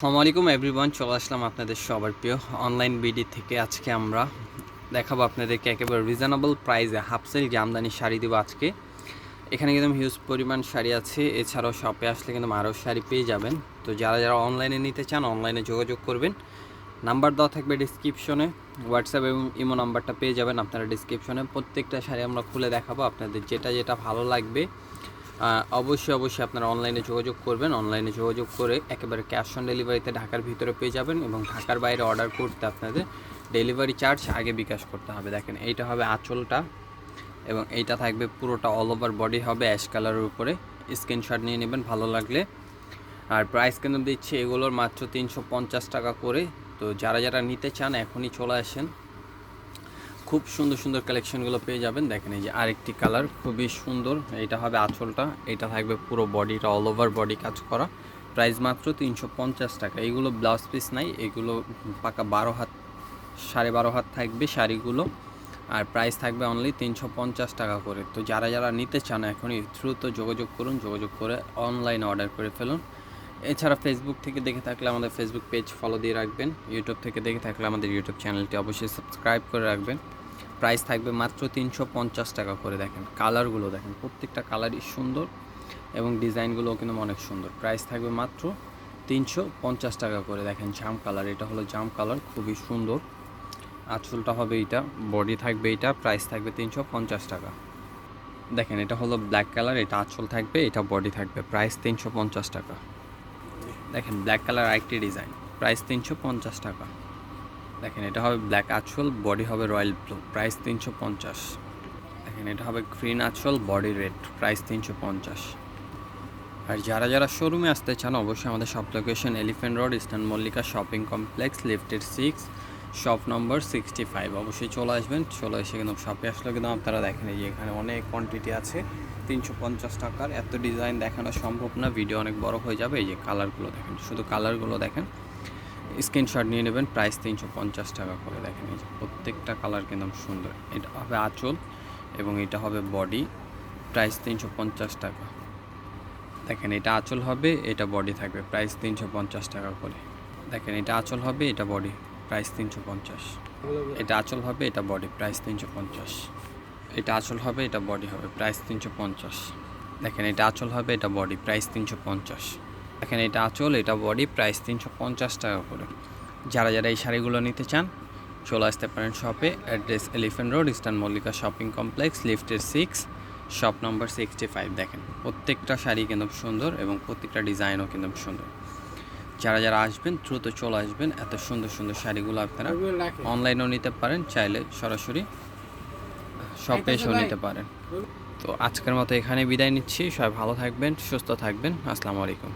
আসসালামু আলাইকুম এভরিওয়ান চলে আসলাম আপনাদের সবার প্রিয় অনলাইন বিডি থেকে আজকে আমরা দেখাবো আপনাদেরকে একেবারে রিজনেবল প্রাইসে হাফসেল জামদানি শাড়ি দেবো আজকে। এখানে কিন্তু হিউজ পরিমাণ শাড়ি আছে, এছাড়াও শপে আসলে কিন্তু আরও শাড়ি পেয়ে যাবেন। তো যারা যারা অনলাইনে নিতে চান অনলাইনে যোগাযোগ করবেন। নাম্বার দেওয়া থাকবে ডিসক্রিপশনে হোয়াটসঅ্যাপ এবং ইমো নাম্বারটা পেয়ে যাবেন। আপনারা ডিসক্রিপশনে প্রত্যেকটা শাড়ি আমরা খুলে দেখাবো, আপনাদের যেটা যেটা ভালো লাগবে। অবশ্যই অবশ্যই আপনারা অনলাইনে যোগাযোগ করবেন। অনলাইনে যোগাযোগ করে একেবারে ক্যাশ অন ডেলিভারিতে ঢাকার ভিতরে পেয়ে যাবেন এবং ঢাকার বাইরে অর্ডার করতে আপনাদের ডেলিভারি চার্জ আগে বিকাশ করতে হবে। দেখেন, এইটা হবে আঁচলটা এবং এইটা থাকবে পুরোটা অল ওভার বডি হবে অ্যাশ কালারের উপরে। স্ক্রিনশট নিয়ে নেবেন, ভালো লাগলে। আর প্রাইস কিন্তু দিচ্ছি এগুলোর মাত্র তিনশো পঞ্চাশ টাকা করে। তো যারা যারা নিতে চান, এখনই চলে আসেন। খুব সুন্দর সুন্দর কালেকশনগুলো পেয়ে যাবেন। দেখেন এই যে আরেকটি কালার খুবই সুন্দর। এটা হবে আঁচলটা। এটা থাকবে পুরো বডিটা অল ওভার বডি কাজ করা। প্রাইস মাত্র তিনশো পঞ্চাশ টাকা। এইগুলো ব্লাউজ পিস নাই। এগুলো পাকা বারো হাত, সাড়ে বারো হাত থাকবে শাড়িগুলো। আর প্রাইস থাকবে অনলি তিনশো পঞ্চাশ টাকা করে। তো যারা যারা নিতে চান এখনই দ্রুত যোগাযোগ করুন। যোগাযোগ করে অনলাইনে অর্ডার করে ফেলুন। এছাড়া ফেসবুক থেকে দেখে থাকলে আমাদের ফেসবুক পেজ ফলো দিয়ে রাখবেন। ইউটিউব থেকে দেখে থাকলে আমাদের ইউটিউব চ্যানেলটি অবশ্যই সাবস্ক্রাইব করে রাখবেন। প্রাইস থাকবে মাত্র তিনশো পঞ্চাশ টাকা করে দেখেন। কালারগুলো দেখেন, প্রত্যেকটা কালারই সুন্দর এবং ডিজাইনগুলোও কিন্তু অনেক সুন্দর। প্রাইস থাকবে মাত্র তিনশো পঞ্চাশ টাকা করে দেখেন জাম কালার। এটা হলো জাম কালার, খুবই সুন্দর। আঁচলটা হবে এইটা, বডি থাকবে এইটা, প্রাইস থাকবে তিনশো পঞ্চাশ টাকা। দেখেন, এটা হলো ব্ল্যাক কালার, এটা আঁচল থাকবে, এটা বডি থাকবে, প্রাইস তিনশো পঞ্চাশ টাকা। দেখেন, ব্ল্যাক কালার আরেকটি ডিজাইন, প্রাইস তিনশো পঞ্চাশ টাকা। দেখেন, এটা হবে ব্ল্যাক আঁচল বডি হবে রয়্যাল ব্লু প্রাইস তিনশো পঞ্চাশ। দেখেন, এটা হবে গ্রিন আঁচল বডি রেড প্রাইস তিনশো পঞ্চাশ। আর যারা যারা শোরুমে আসতে চান, অবশ্যই আমাদের shop location elephant road eastern Mallika shopping complex lifted six shop number sixty five অবশ্যই চলে আসবেন, চলে এসে কিন্তু শপে আসলে কিন্তু আপনারা দেখেন, এই এখানে অনেক কোয়ান্টিটি আছে, তিনশো পঞ্চাশ টাকার। এত ডিজাইন দেখানো সম্ভব না ভিডিও অনেক বড় হয়ে যাবে, এই যে কালারগুলো দেখেন, শুধু কালারগুলো দেখেন। স্ক্রিনশট নিয়ে নেবেন, প্রাইস তিনশো পঞ্চাশ টাকা করে। দেখেন এই যে প্রত্যেকটা কালার কিন্তু সুন্দর। এটা হবে আঁচল এবং এটা হবে বডি। প্রাইস তিনশো পঞ্চাশ টাকা। দেখেন এটা আঁচল হবে, এটা বডি থাকবে। প্রাইস তিনশো পঞ্চাশ টাকা করে। দেখেন এটা আঁচল হবে, এটা বডি। প্রাইস তিনশো পঞ্চাশ। এটা আঁচল হবে, এটা বডি। প্রাইস তিনশো পঞ্চাশ। এটা আঁচল হবে, এটা বডি হবে। প্রাইস তিনশো পঞ্চাশ। দেখেন এটা আঁচল হবে, এটা বডি। প্রাইস তিনশো পঞ্চাশ। দেখেন এটা আঁচল এটা বডি প্রাইস তিনশো পঞ্চাশ টাকা করে। যারা যারা এই শাড়িগুলো নিতে চান চলে আসতে পারেন শপে address elephant road eastern Mallika shopping complex লিফটের six shop number sixty five দেখেন। প্রত্যেকটা শাড়ি কিন্তু সুন্দর এবং প্রত্যেকটা ডিজাইনও কিন্তু সুন্দর। যারা যারা আসবেন দ্রুত চলে আসবেন এত সুন্দর সুন্দর শাড়িগুলো আপনারা অনলাইনেও নিতে পারেন চাইলে সরাসরি শপে এসেও নিতে পারেন। তো আজকের মতো এখানে বিদায় নিচ্ছি সবাই ভালো থাকবেন সুস্থ থাকবেন আসসালামু আলাইকুম।